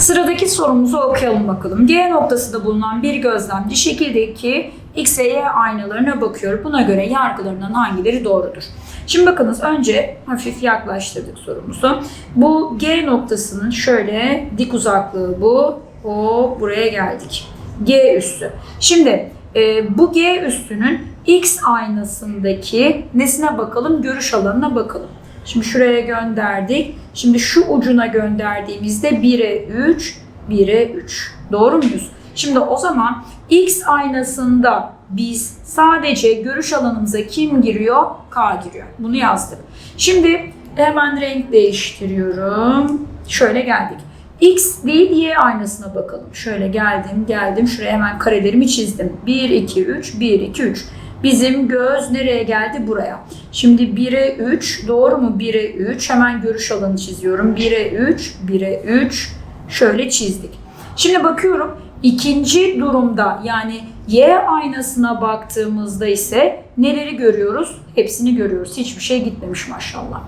Sıradaki sorumuzu okuyalım bakalım. G noktasında bulunan bir gözlemci şekildeki X ve Y aynalarına bakıyor. Buna göre yargılarından hangileri doğrudur? Şimdi bakınız önce hafif yaklaştırdık sorumuzu. Bu G noktasının şöyle dik uzaklığı bu. O buraya geldik. G üstü. Şimdi e, bu G üstünün X aynasındaki nesine bakalım? Görüş alanına bakalım. Şimdi şuraya gönderdik. Şimdi şu ucuna gönderdiğimizde 1'e 3, 1'e 3. Doğru muyuz? Şimdi o zaman X aynasında biz sadece görüş alanımıza kim giriyor? K giriyor. Bunu yazdık. Şimdi hemen renk değiştiriyorum. Şöyle geldik. X değil Y aynasına bakalım. Şöyle geldim, geldim. Şuraya hemen karelerimi çizdim. 1, 2, 3, 1, 2, 3. Bizim göz nereye geldi? Buraya. Şimdi 1'e 3. Doğru mu? 1'e 3. Hemen görüş alanı çiziyorum. 1'e 3, 1'e 3. Şöyle çizdik. Şimdi bakıyorum. ikinci durumda yani Y aynasına baktığımızda ise neleri görüyoruz? Hepsini görüyoruz. Hiçbir şey gitmemiş maşallah.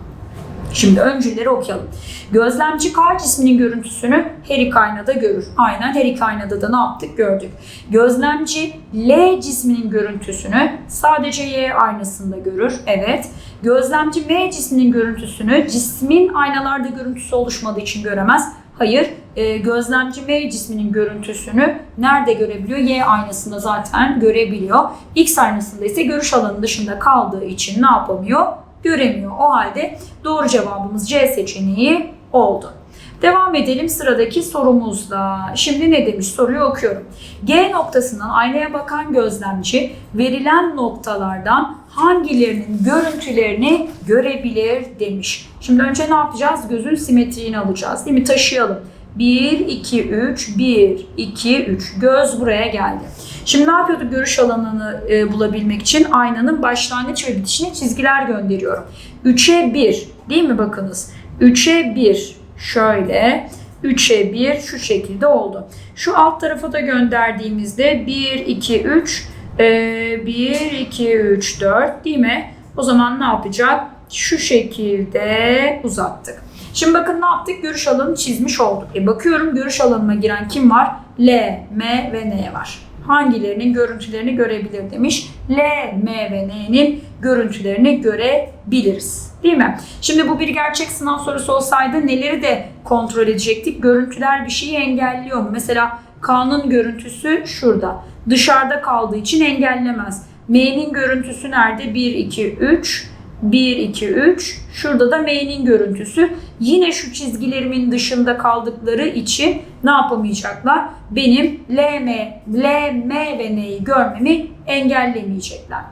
Şimdi öncüleri okuyalım. Gözlemci K cisminin görüntüsünü her iki aynada görür. Aynen her iki aynada da ne yaptık gördük. Gözlemci L cisminin görüntüsünü sadece Y aynasında görür. Evet. Gözlemci M cisminin görüntüsünü cismin aynalarda görüntüsü oluşmadığı için göremez. Hayır, e, gözlemci M cisminin görüntüsünü nerede görebiliyor? Y aynasında zaten görebiliyor. X aynasında ise görüş alanı dışında kaldığı için ne yapamıyor? Göremiyor. O halde doğru cevabımız C seçeneği oldu. Devam edelim sıradaki sorumuzla. Şimdi ne demiş soruyu okuyorum. G noktasından aynaya bakan gözlemci verilen noktalardan hangilerinin görüntülerini görebilir demiş. Şimdi önce ne yapacağız? Gözün simetriğini alacağız değil mi? Taşıyalım. 1, 2, 3, 1, 2, 3. Göz buraya geldi. Şimdi ne yapıyorduk görüş alanını e, bulabilmek için? Aynanın başlangıç ve bitişine çizgiler gönderiyorum. 3'e 1 değil mi bakınız? 3'e 1 şöyle 3'e 1 şu şekilde oldu. Şu alt tarafa da gönderdiğimizde 1, 2, 3 e, 1, 2, 3, 4 değil mi? O zaman ne yapacak? Şu şekilde uzattık. Şimdi bakın ne yaptık? Görüş alanı çizmiş olduk. E bakıyorum görüş alanıma giren kim var? L, M ve N var. Hangilerinin görüntülerini görebilir demiş. L, M ve N'nin görüntülerini görebiliriz. Değil mi? Şimdi bu bir gerçek sınav sorusu olsaydı neleri de kontrol edecektik? Görüntüler bir şeyi engelliyor mu? Mesela K'nın görüntüsü şurada. Dışarıda kaldığı için engellemez. M'nin görüntüsü nerede? 1, 2, 3. 1, 2, 3. Şurada da M'nin görüntüsü. Yine şu çizgilerimin dışında kaldıkları için ne yapamayacaklar? Benim L, M, L, M ve N'yi görmemi engellemeyecekler.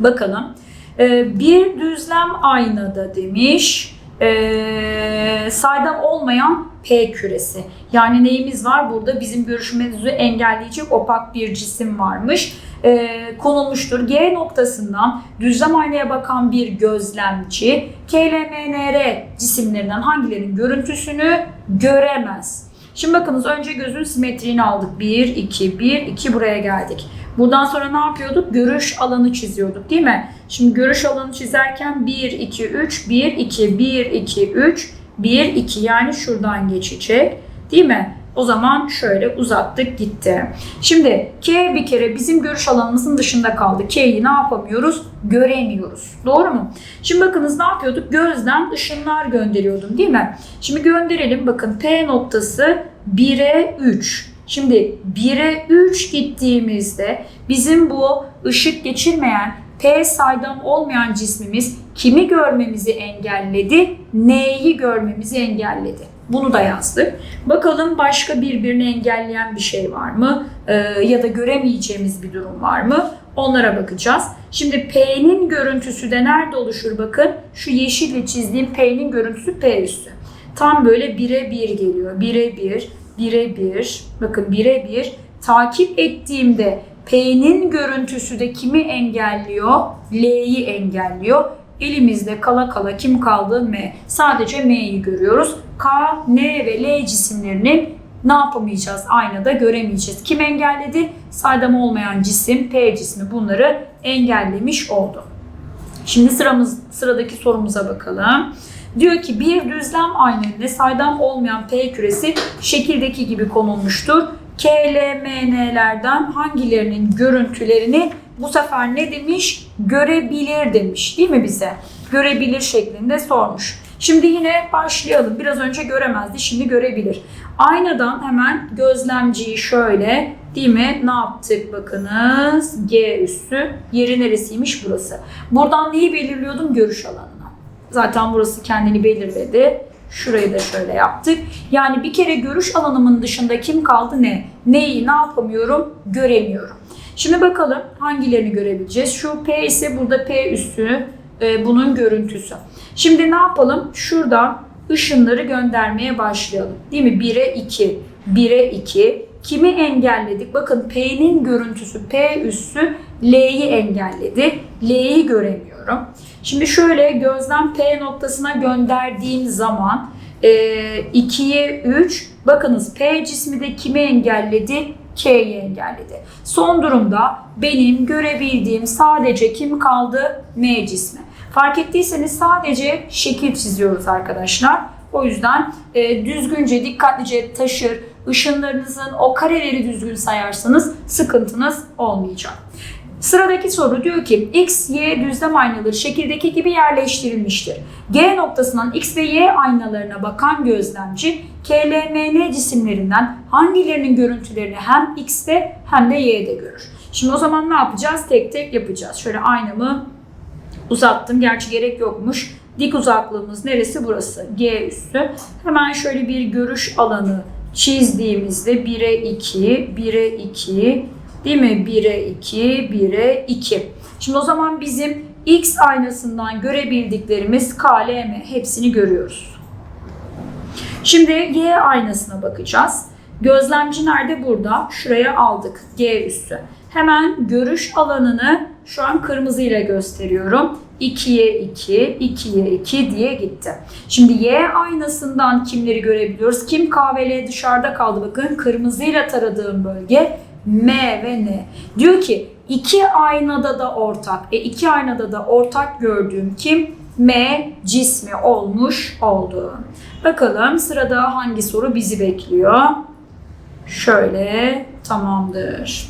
Bakalım. Ee, bir düzlem aynada demiş. Ee, saydam olmayan P küresi. Yani neyimiz var? Burada bizim görüşümüzü engelleyecek opak bir cisim varmış. Ee, konulmuştur. G noktasından düzlem aynaya bakan bir gözlemci KLMNR cisimlerinden hangilerinin görüntüsünü göremez. Şimdi bakınız önce gözün simetriğini aldık. 1, 2, 1, 2 buraya geldik. Buradan sonra ne yapıyorduk? Görüş alanı çiziyorduk değil mi? Şimdi görüş alanı çizerken 1, 2, 3, 1, 2, 1, 2, 3, 1, 2 yani şuradan geçecek. Değil mi? O zaman şöyle uzattık gitti. Şimdi K bir kere bizim görüş alanımızın dışında kaldı. K'yi ne yapamıyoruz? Göremiyoruz. Doğru mu? Şimdi bakınız ne yapıyorduk? Gözden ışınlar gönderiyordum değil mi? Şimdi gönderelim. Bakın P noktası 1'e 3. Şimdi 1'e 3 gittiğimizde bizim bu ışık geçirmeyen P saydam olmayan cismimiz kimi görmemizi engelledi? N'yi görmemizi engelledi. Bunu da yazdık. Bakalım başka birbirini engelleyen bir şey var mı? Ee, ya da göremeyeceğimiz bir durum var mı? Onlara bakacağız. Şimdi P'nin görüntüsü de nerede oluşur bakın. Şu yeşille çizdiğim P'nin görüntüsü P üstü. Tam böyle bire bir geliyor. Bire bir, bire bir. Bakın bire bir. Takip ettiğimde P'nin görüntüsü de kimi engelliyor? L'yi engelliyor. Elimizde kala kala kim kaldı? M. Sadece M'yi görüyoruz. K, N ve L cisimlerinin ne yapamayacağız? Aynada göremeyeceğiz. Kim engelledi? Saydam olmayan cisim, P cismi bunları engellemiş oldu. Şimdi sıramız sıradaki sorumuza bakalım. Diyor ki bir düzlem aynasında saydam olmayan P küresi şekildeki gibi konulmuştur. K, L, M, N'lerden hangilerinin görüntülerini bu sefer ne demiş? Görebilir demiş değil mi bize? Görebilir şeklinde sormuş. Şimdi yine başlayalım. Biraz önce göremezdi, şimdi görebilir. Aynadan hemen gözlemciyi şöyle değil mi? Ne yaptık bakınız? G üssü. Yeri neresiymiş burası? Buradan neyi belirliyordum? Görüş alanına. Zaten burası kendini belirledi. Şurayı da şöyle yaptık. Yani bir kere görüş alanımın dışında kim kaldı ne? Neyi ne yapamıyorum? Göremiyorum. Şimdi bakalım hangilerini görebileceğiz. Şu P ise burada P üssü e, bunun görüntüsü. Şimdi ne yapalım? Şuradan ışınları göndermeye başlayalım. Değil mi? 1'e 2, 1'e 2. Kimi engelledik? Bakın P'nin görüntüsü P üssü L'yi engelledi. L'yi göremiyorum. Şimdi şöyle gözlem P noktasına gönderdiğim zaman e, 2'ye 3 bakınız P cismi de kimi engelledi? K'yi engelledi. Son durumda benim görebildiğim sadece kim kaldı? M cismi. Fark ettiyseniz sadece şekil çiziyoruz arkadaşlar. O yüzden e, düzgünce, dikkatlice taşır, ışınlarınızın o kareleri düzgün sayarsanız sıkıntınız olmayacak. Sıradaki soru diyor ki X, Y düzlem aynaları şekildeki gibi yerleştirilmiştir. G noktasından X ve Y aynalarına bakan gözlemci KLMN cisimlerinden hangilerinin görüntülerini hem X'te hem de Y'de görür. Şimdi o zaman ne yapacağız? Tek tek yapacağız. Şöyle aynamı uzattım. Gerçi gerek yokmuş. Dik uzaklığımız neresi? Burası. G üssü. Hemen şöyle bir görüş alanı çizdiğimizde 1'e 2, 1'e 2, değil mi? 1'e 2, 1'e 2. Şimdi o zaman bizim X aynasından görebildiklerimiz K, L, M hepsini görüyoruz. Şimdi Y aynasına bakacağız. Gözlemci nerede? Burada. Şuraya aldık. G üssü. Hemen görüş alanını şu an kırmızıyla gösteriyorum. 2'ye 2, 2'ye 2 diye gitti. Şimdi Y aynasından kimleri görebiliyoruz? Kim K ve L dışarıda kaldı. Bakın kırmızıyla taradığım bölge M ve N. Diyor ki iki aynada da ortak. E iki aynada da ortak gördüğüm kim? M cismi olmuş oldu. Bakalım sırada hangi soru bizi bekliyor? Şöyle tamamdır.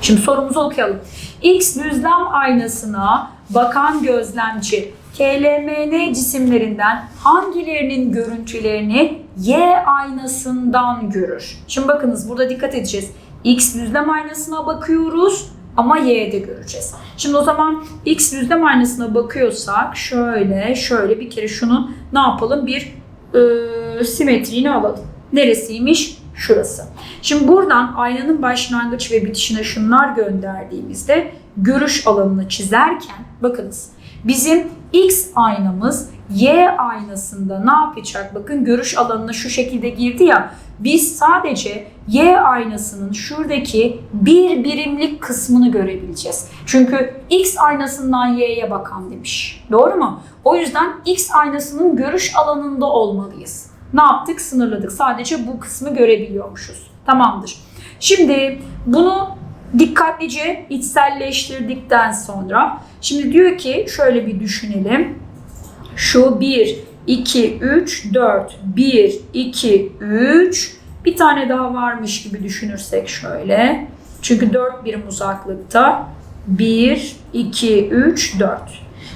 Şimdi sorumuzu okuyalım. X düzlem aynasına bakan gözlemci KLMN cisimlerinden hangilerinin görüntülerini Y aynasından görür? Şimdi bakınız burada dikkat edeceğiz. X düzlem aynasına bakıyoruz ama Y'de göreceğiz. Şimdi o zaman X düzlem aynasına bakıyorsak şöyle şöyle bir kere şunun ne yapalım bir e, simetriğini alalım. Neresiymiş? Şurası. Şimdi buradan aynanın başlangıç ve bitişine şunlar gönderdiğimizde görüş alanını çizerken bakınız bizim X aynamız Y aynasında ne yapacak? Bakın görüş alanına şu şekilde girdi ya. Biz sadece Y aynasının şuradaki bir birimlik kısmını görebileceğiz. Çünkü X aynasından Y'ye bakan demiş. Doğru mu? O yüzden X aynasının görüş alanında olmalıyız. Ne yaptık? Sınırladık. Sadece bu kısmı görebiliyormuşuz. Tamamdır. Şimdi bunu dikkatlice içselleştirdikten sonra şimdi diyor ki şöyle bir düşünelim. Şu 1, 2, 3, 4, 1, 2, 3 bir tane daha varmış gibi düşünürsek şöyle. Çünkü 4 birim uzaklıkta. 1, 2, 3, 4.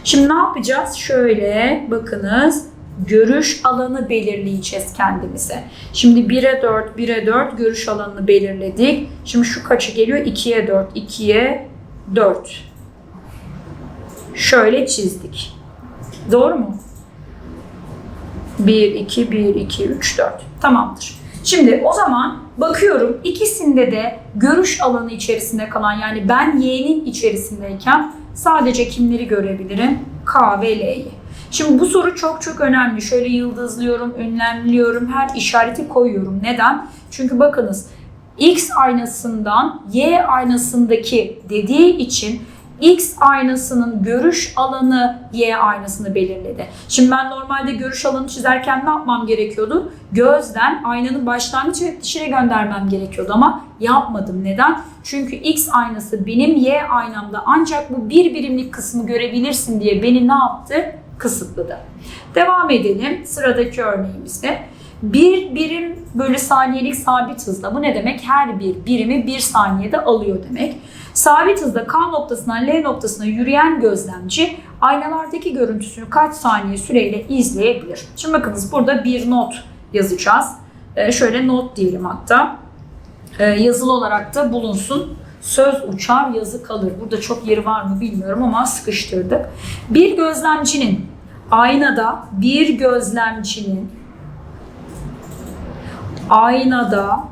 Şimdi ne yapacağız? Şöyle bakınız görüş alanı belirleyeceğiz kendimize. Şimdi 1'e 4, 1'e 4 görüş alanını belirledik. Şimdi şu kaçı geliyor? 2'ye 4, 2'ye 4. Şöyle çizdik. Doğru mu? 1, 2, 1, 2, 3, 4. Tamamdır. Şimdi o zaman bakıyorum ikisinde de görüş alanı içerisinde kalan yani ben Y'nin içerisindeyken sadece kimleri görebilirim? K ve L'yi. Şimdi bu soru çok çok önemli. Şöyle yıldızlıyorum, ünlemliyorum, her işareti koyuyorum. Neden? Çünkü bakınız X aynasından Y aynasındaki dediği için X aynasının görüş alanı Y aynasını belirledi. Şimdi ben normalde görüş alanı çizerken ne yapmam gerekiyordu? Gözden aynanın başlangıç ve bitişine göndermem gerekiyordu ama yapmadım. Neden? Çünkü X aynası benim Y aynamda ancak bu bir birimlik kısmı görebilirsin diye beni ne yaptı? Kısıtlıdır. Devam edelim sıradaki örneğimizde. Bir birim bölü saniyelik sabit hızla bu ne demek? Her bir birimi bir saniyede alıyor demek. Sabit hızda K noktasından L noktasına yürüyen gözlemci aynalardaki görüntüsünü kaç saniye süreyle izleyebilir? Şimdi bakınız burada bir not yazacağız. Ee, şöyle not diyelim hatta. Ee, yazılı olarak da bulunsun. Söz uçar, yazı kalır. Burada çok yeri var mı bilmiyorum ama sıkıştırdık. Bir gözlemcinin aynada bir gözlemcinin aynada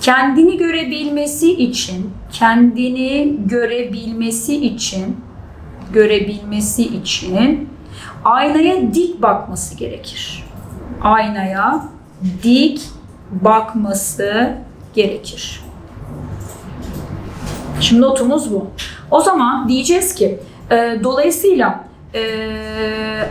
kendini görebilmesi için kendini görebilmesi için görebilmesi için aynaya dik bakması gerekir. Aynaya dik bakması gerekir. Şimdi notumuz bu. O zaman diyeceğiz ki e, dolayısıyla e,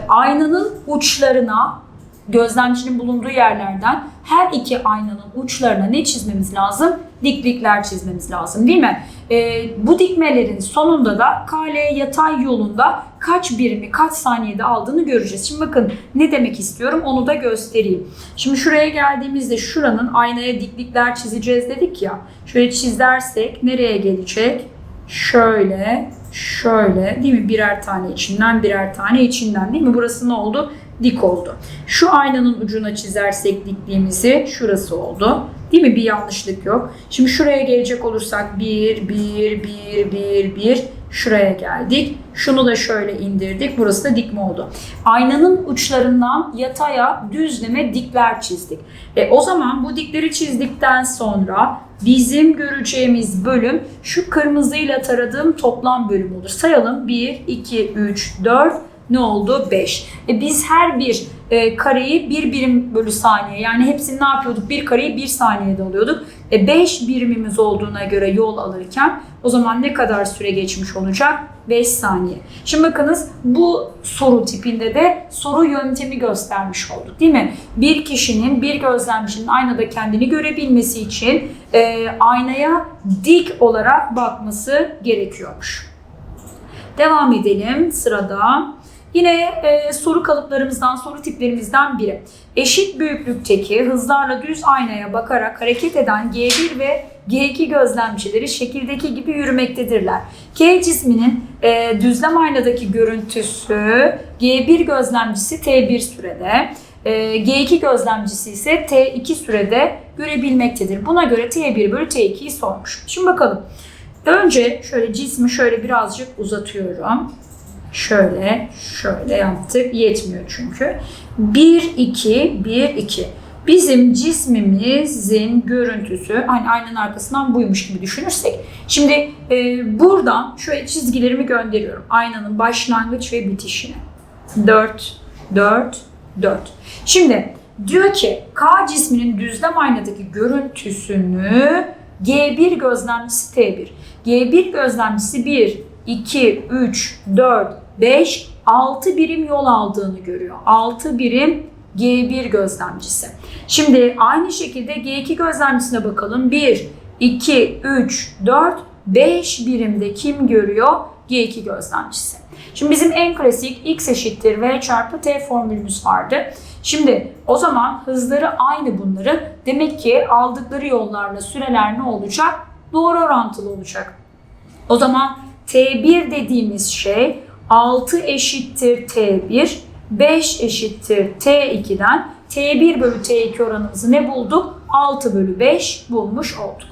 aynanın uçlarına gözlemcinin bulunduğu yerlerden her iki aynanın uçlarına ne çizmemiz lazım? Diklikler çizmemiz lazım değil mi? E, bu dikmelerin sonunda da KL yatay yolunda kaç birimi kaç saniyede aldığını göreceğiz. Şimdi bakın ne demek istiyorum onu da göstereyim. Şimdi şuraya geldiğimizde şuranın aynaya diklikler çizeceğiz dedik ya. Şöyle çizersek nereye gelecek? Şöyle, şöyle değil mi? Birer tane içinden, birer tane içinden değil mi? Burası ne oldu? Dik oldu. Şu aynanın ucuna çizersek dikliğimizi şurası oldu. Değil mi? Bir yanlışlık yok. Şimdi şuraya gelecek olursak 1, 1, 1, 1, 1. Şuraya geldik. Şunu da şöyle indirdik. Burası da dikme oldu. Aynanın uçlarından yataya düzleme dikler çizdik. E, o zaman bu dikleri çizdikten sonra bizim göreceğimiz bölüm şu kırmızıyla taradığım toplam bölüm olur. Sayalım. 1, 2, 3, 4, ne oldu? 5. E biz her bir e, kareyi bir birim bölü saniye yani hepsini ne yapıyorduk? Bir kareyi bir saniyede alıyorduk. E 5 birimimiz olduğuna göre yol alırken o zaman ne kadar süre geçmiş olacak? 5 saniye. Şimdi bakınız bu soru tipinde de soru yöntemi göstermiş olduk değil mi? Bir kişinin, bir gözlemcinin aynada kendini görebilmesi için e, aynaya dik olarak bakması gerekiyormuş. Devam edelim sırada. Yine e, soru kalıplarımızdan, soru tiplerimizden biri. Eşit büyüklükteki hızlarla düz aynaya bakarak hareket eden G1 ve G2 gözlemcileri şekildeki gibi yürümektedirler. K cisminin e, düzlem aynadaki görüntüsü G1 gözlemcisi T1 sürede, e, G2 gözlemcisi ise T2 sürede görebilmektedir. Buna göre T1 bölü T2'yi sormuş. Şimdi bakalım. Önce şöyle cismi şöyle birazcık uzatıyorum. Şöyle, şöyle yaptık. Yetmiyor çünkü. 1, 2, 1, 2. Bizim cismimizin görüntüsü hani aynanın arkasından buymuş gibi düşünürsek. Şimdi e, buradan şöyle çizgilerimi gönderiyorum. Aynanın başlangıç ve bitişine. 4, 4, 4. Şimdi diyor ki K cisminin düzlem aynadaki görüntüsünü G1 gözlemcisi T1. G1 gözlemcisi 1, 2, 3, 4, 5, 6 birim yol aldığını görüyor. 6 birim G1 gözlemcisi. Şimdi aynı şekilde G2 gözlemcisine bakalım. 1, 2, 3, 4, 5 birimde kim görüyor? G2 gözlemcisi. Şimdi bizim en klasik x eşittir v çarpı t formülümüz vardı. Şimdi o zaman hızları aynı bunların. Demek ki aldıkları yollarla süreler ne olacak? Doğru orantılı olacak. O zaman T1 dediğimiz şey 6 eşittir T1, 5 eşittir T2'den T1 bölü T2 oranımızı ne bulduk? 6 bölü 5 bulmuş olduk.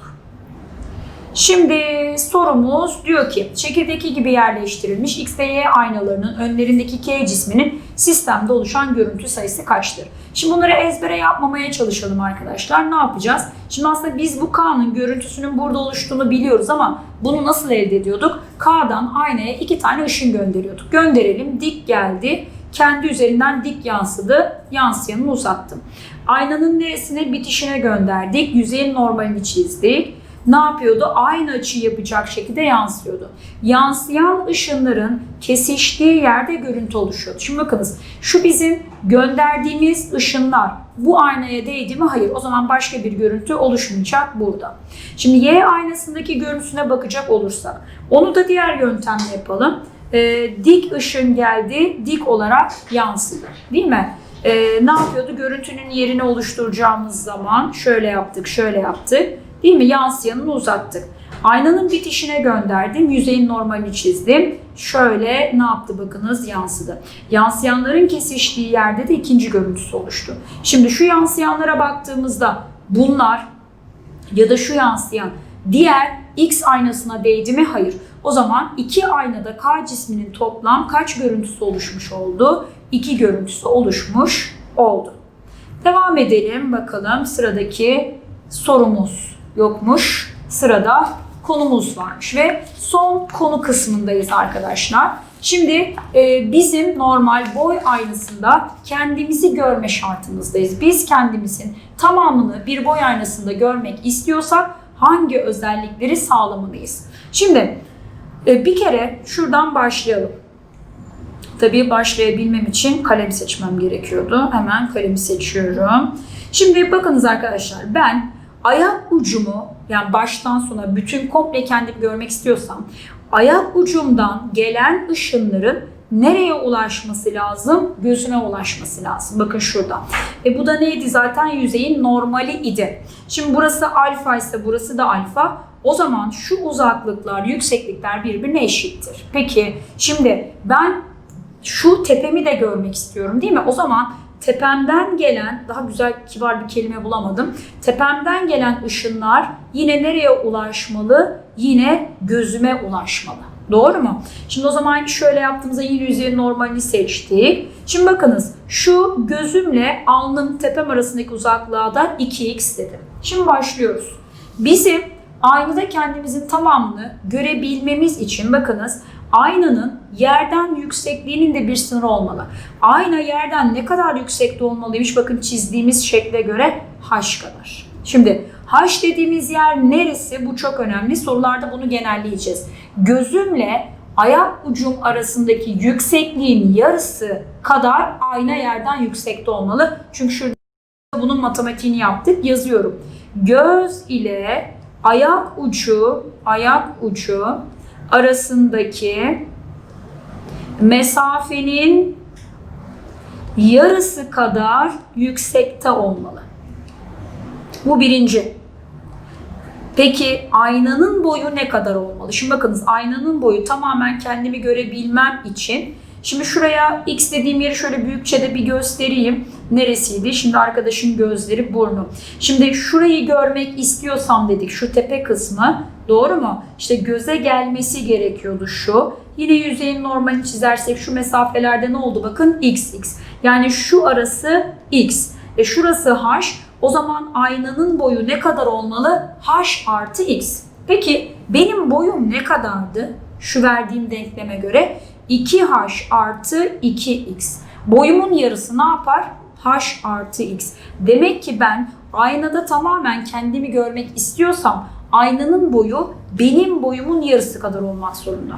Şimdi sorumuz diyor ki çekirdeki gibi yerleştirilmiş X ve Y aynalarının önlerindeki K cisminin sistemde oluşan görüntü sayısı kaçtır? Şimdi bunları ezbere yapmamaya çalışalım arkadaşlar. Ne yapacağız? Şimdi aslında biz bu K'nın görüntüsünün burada oluştuğunu biliyoruz ama bunu nasıl elde ediyorduk? K'dan aynaya iki tane ışın gönderiyorduk. Gönderelim. Dik geldi. Kendi üzerinden dik yansıdı. Yansıyanını uzattım. Aynanın neresine? Bitişine gönderdik. Yüzeyin normalini çizdik ne yapıyordu? Aynı açıyı yapacak şekilde yansıyordu. Yansıyan ışınların kesiştiği yerde görüntü oluşuyordu. Şimdi bakınız şu bizim gönderdiğimiz ışınlar bu aynaya değdi mi? Hayır. O zaman başka bir görüntü oluşmayacak burada. Şimdi Y aynasındaki görüntüsüne bakacak olursak onu da diğer yöntemle yapalım. e, dik ışın geldi, dik olarak yansıdı. Değil mi? E, ne yapıyordu? Görüntünün yerini oluşturacağımız zaman şöyle yaptık, şöyle yaptık. Değil mi? Yansıyanını uzattık. Aynanın bitişine gönderdim. Yüzeyin normalini çizdim. Şöyle ne yaptı bakınız yansıdı. Yansıyanların kesiştiği yerde de ikinci görüntüsü oluştu. Şimdi şu yansıyanlara baktığımızda bunlar ya da şu yansıyan diğer X aynasına değdi mi? Hayır. O zaman iki aynada K cisminin toplam kaç görüntüsü oluşmuş oldu? İki görüntüsü oluşmuş oldu. Devam edelim bakalım sıradaki sorumuz yokmuş. Sırada konumuz varmış ve son konu kısmındayız arkadaşlar. Şimdi e, bizim normal boy aynasında kendimizi görme şartımızdayız. Biz kendimizin tamamını bir boy aynasında görmek istiyorsak hangi özellikleri sağlamalıyız? Şimdi e, bir kere şuradan başlayalım. Tabii başlayabilmem için kalem seçmem gerekiyordu. Hemen kalemi seçiyorum. Şimdi bakınız arkadaşlar ben ayak ucumu yani baştan sona bütün komple kendimi görmek istiyorsam ayak ucumdan gelen ışınların nereye ulaşması lazım? Gözüme ulaşması lazım. Bakın şurada. E bu da neydi? Zaten yüzeyin normali idi. Şimdi burası alfa ise burası da alfa. O zaman şu uzaklıklar, yükseklikler birbirine eşittir. Peki şimdi ben şu tepemi de görmek istiyorum değil mi? O zaman tepemden gelen, daha güzel kibar bir kelime bulamadım. Tepemden gelen ışınlar yine nereye ulaşmalı? Yine gözüme ulaşmalı. Doğru mu? Şimdi o zaman şöyle yaptığımızda yine yüzeyin normalini seçtik. Şimdi bakınız şu gözümle alnım tepem arasındaki uzaklığa da 2x dedim. Şimdi başlıyoruz. Bizim aynada kendimizin tamamını görebilmemiz için bakınız aynanın yerden yüksekliğinin de bir sınırı olmalı. Ayna yerden ne kadar yüksekte olmalıymış? Bakın çizdiğimiz şekle göre h kadar. Şimdi h dediğimiz yer neresi? Bu çok önemli. Sorularda bunu genelleyeceğiz. Gözümle ayak ucum arasındaki yüksekliğin yarısı kadar ayna yerden yüksekte olmalı. Çünkü şurada bunun matematiğini yaptık. Yazıyorum. Göz ile ayak ucu, ayak ucu arasındaki mesafenin yarısı kadar yüksekte olmalı. Bu birinci. Peki aynanın boyu ne kadar olmalı? Şimdi bakınız aynanın boyu tamamen kendimi görebilmem için Şimdi şuraya x dediğim yeri şöyle büyükçe de bir göstereyim. Neresiydi? Şimdi arkadaşın gözleri burnu. Şimdi şurayı görmek istiyorsam dedik şu tepe kısmı. Doğru mu? İşte göze gelmesi gerekiyordu şu. Yine yüzeyin normalini çizersek şu mesafelerde ne oldu? Bakın x x. Yani şu arası x. E şurası h. O zaman aynanın boyu ne kadar olmalı? h artı x. Peki benim boyum ne kadardı? Şu verdiğim denkleme göre 2h artı 2x. Boyumun yarısı ne yapar? H artı x. Demek ki ben aynada tamamen kendimi görmek istiyorsam aynanın boyu benim boyumun yarısı kadar olmak zorunda.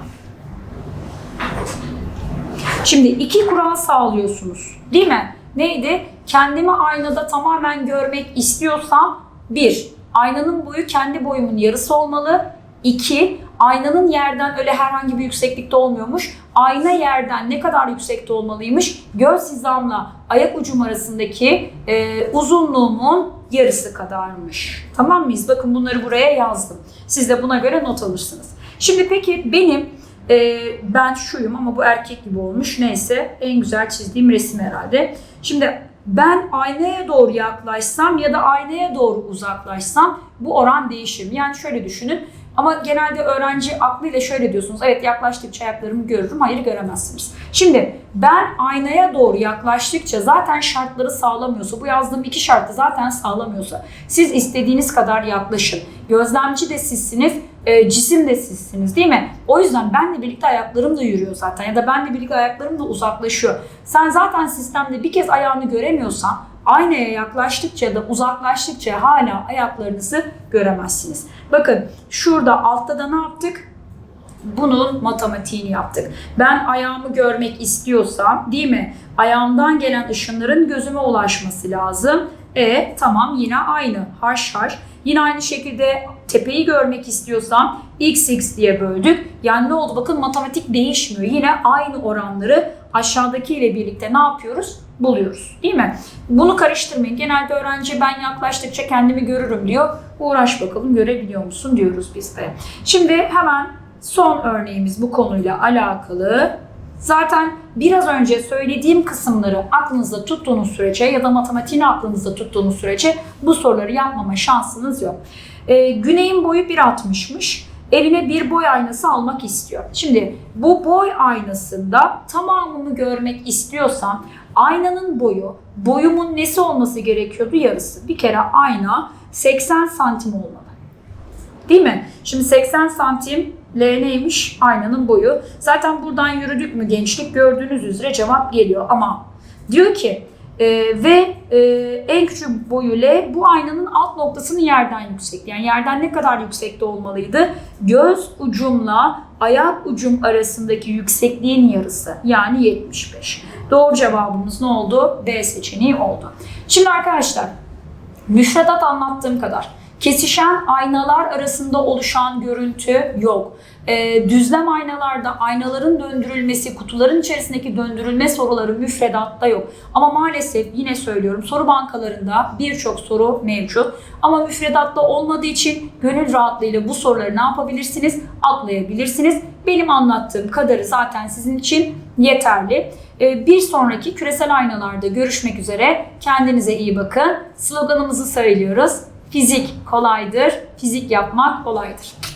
Şimdi iki kural sağlıyorsunuz. Değil mi? Neydi? Kendimi aynada tamamen görmek istiyorsam bir, aynanın boyu kendi boyumun yarısı olmalı. İki, aynanın yerden öyle herhangi bir yükseklikte olmuyormuş. Ayna yerden ne kadar yüksekte olmalıymış? Göz hizamla ayak ucum arasındaki e, uzunluğumun yarısı kadarmış. Tamam mıyız? Bakın bunları buraya yazdım. Siz de buna göre not alırsınız. Şimdi peki benim e, ben şuyum ama bu erkek gibi olmuş. Neyse en güzel çizdiğim resim herhalde. Şimdi ben aynaya doğru yaklaşsam ya da aynaya doğru uzaklaşsam bu oran değişir. Yani şöyle düşünün. Ama genelde öğrenci aklıyla şöyle diyorsunuz. Evet yaklaştıkça ayaklarımı görürüm. Hayır göremezsiniz. Şimdi ben aynaya doğru yaklaştıkça zaten şartları sağlamıyorsa, bu yazdığım iki şartı zaten sağlamıyorsa siz istediğiniz kadar yaklaşın. Gözlemci de sizsiniz, e, cisim de sizsiniz değil mi? O yüzden benle birlikte ayaklarım da yürüyor zaten ya da benle birlikte ayaklarım da uzaklaşıyor. Sen zaten sistemde bir kez ayağını göremiyorsan aynaya yaklaştıkça da uzaklaştıkça hala ayaklarınızı göremezsiniz. Bakın şurada altta da ne yaptık? Bunun matematiğini yaptık. Ben ayağımı görmek istiyorsam değil mi? Ayağımdan gelen ışınların gözüme ulaşması lazım. E tamam yine aynı. Haş haş. Yine aynı şekilde tepeyi görmek istiyorsam x x diye böldük. Yani ne oldu? Bakın matematik değişmiyor. Yine aynı oranları aşağıdaki ile birlikte ne yapıyoruz? Buluyoruz. Değil mi? Bunu karıştırmayın. Genelde öğrenci ben yaklaştıkça kendimi görürüm diyor. Uğraş bakalım görebiliyor musun diyoruz biz de. Şimdi hemen son örneğimiz bu konuyla alakalı. Zaten biraz önce söylediğim kısımları aklınızda tuttuğunuz sürece ya da matematiğini aklınızda tuttuğunuz sürece bu soruları yapmama şansınız yok. Ee, Güney'in boyu 1.60'mış. Eline bir boy aynası almak istiyor. Şimdi bu boy aynasında tamamını görmek istiyorsam aynanın boyu, boyumun nesi olması gerekiyordu? Yarısı. Bir kere ayna 80 santim olmalı. Değil mi? Şimdi 80 santim L neymiş? Aynanın boyu. Zaten buradan yürüdük mü gençlik gördüğünüz üzere cevap geliyor. Ama diyor ki e, ve e, en küçük boyu L bu aynanın alt noktasının yerden yüksek. Yani yerden ne kadar yüksekte olmalıydı? Göz ucumla ayak ucum arasındaki yüksekliğin yarısı. Yani 75. Doğru cevabımız ne oldu? D seçeneği oldu. Şimdi arkadaşlar müfredat anlattığım kadar. Kesişen aynalar arasında oluşan görüntü yok. Ee, düzlem aynalarda aynaların döndürülmesi, kutuların içerisindeki döndürülme soruları müfredatta yok. Ama maalesef yine söylüyorum soru bankalarında birçok soru mevcut. Ama müfredatta olmadığı için gönül rahatlığıyla bu soruları ne yapabilirsiniz? Atlayabilirsiniz. Benim anlattığım kadarı zaten sizin için yeterli. Ee, Bir sonraki küresel aynalarda görüşmek üzere. Kendinize iyi bakın. Sloganımızı söylüyoruz. Fizik kolaydır, fizik yapmak kolaydır.